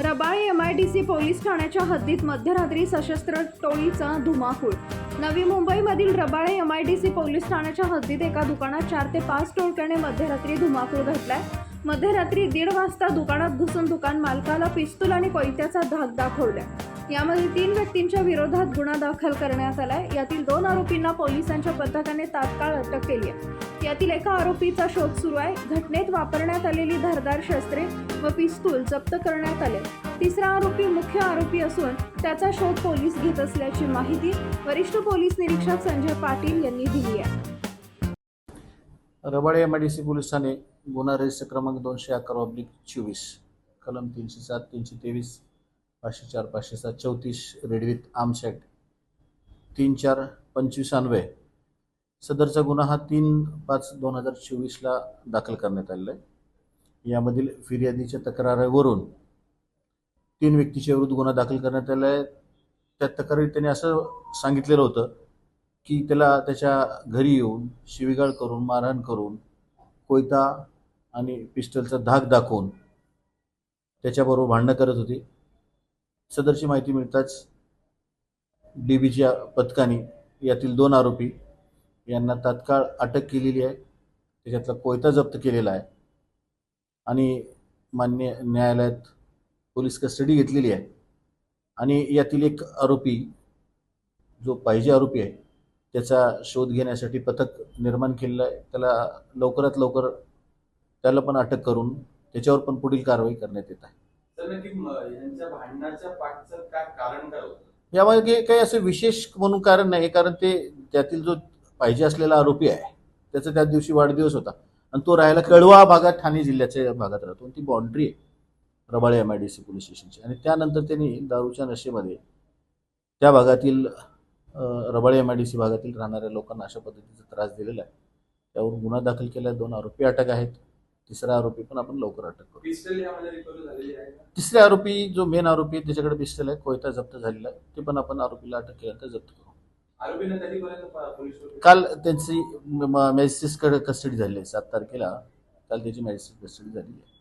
Rabale MIDC police ठाण्याच्या हद्दीत मध्यरात्री सशस्त्र टोळीचा धुमाकूळ. नवी मुंबईमधील रबाळे एमआयडीसी पोलीस ठाण्याच्या हद्दीत एका दुकानात चार ते पाच टोळक्याने मध्यरात्री धुमाकूळ घातलाय. मध्यरात्री दीड वाजता दुकानात घुसून दुकान मालकाला पिस्तूल आणि कोयत्याचा धाक दाखवलाय. यामध्ये तीन व्यक्तींच्या विरोधात गुन्हा दाखल करण्यात आलाय. यातील दोन आरोपींना पोलिसांच्या पथकाने तात्काळ अटक केली आहे. यातील एका आरोपीचा शोध सुरू आहे. घटनेत वापरण्यात आलेली धारदार शस्त्रे व पिस्तूल जप्त करण्यात आले. तिसरा आरोपी मुख्य आरोपी असून त्याचा शोध पोलीस घेत असल्याची माहिती वरिष्ठ पोलीस निरीक्षक संजय पाटील यांनी दिली आहे. Rabale M I D C police गुन्हा रजिस्टर क्रमांक दोनशे अकरा ऑब्लिक चोवीस कलम तीनशे सात तीनशे तेवीस पाचशे चार पाचशे सात चौतीस रेड विथ आर्म्स ॲक्ट तीन चार पंचवीस अन्वय सदरचा गुन्हा हा तीन पाच दोन हजार चोवीसला दाखल करण्यात आलेला आहे. यामधील फिर्यादीच्या तक्रारीवरून तीन व्यक्तीच्या विरुद्ध गुन्हा दाखल करण्यात आला आहे. त्या तक्रारीत त्याने असं सांगितलेलं होतं की त्याला त्याच्या घरी येऊन शिवीगाळ करून मारहाण करून कोयता आणि पिस्टलचा धाक दाखवून त्याच्याबरोबर भांडणं करत होती. सदरची माहिती मिळताच डी बीच्या पथकाने यातील दोन आरोपी यांना तात्काळ अटक केलेली आहे. त्याच्यातला कोयता जप्त केलेला आहे. आणि मान्य न्यायालयात पोलीस कस्टडी घेतलेली आहे. आणि यातील एक आरोपी जो पाहिजे आरोपी आहे त्याचा शोध घेण्यासाठी पथक निर्माण केलेलं आहे. त्याला लवकरात लवकर त्याला पण अटक करून त्याच्यावर पण पुढील कारवाई करण्यात येत आहे. यामागे काही असं विशेष म्हणून कारण नाही कारण ते त्यातील जो पाहिजे असलेला आरोपी आहे. त्याचा त्या दिवशी वाढदिवस होता. आणि तो राहायला कळवा भागात ठाणे जिल्ह्याच्या भागात राहतो. आणि ती बाउंड्री आहे. Rabale M I D C police स्टेशनची आणि त्यानंतर त्यांनी दारूच्या नशेमध्ये त्या भागातील Rabale M I D C भागातील राहणाऱ्या लोकांना अशा पद्धतीचा त्रास दिलेला आहे. त्यावरून गुन्हा दाखल केला. आहे दोन आरोपी अटक आहेत. तिसरा आरोपी पण आपण लवकर अटक करू? तिसरे आरोपी जो मेन आरोपी आहे त्याच्याकडे पिस्टल आहे. कोयता जप्त झालेला आहे. ते पण आपण आरोपीला अटक केल्यानंतर जप्त करू. काल त्यांची मॅजिस्ट्रेटकडे कस्टडी झाली आहे. सात तारखेला काल त्याची मॅजिस्ट्रेट कस्टडी झाली आहे.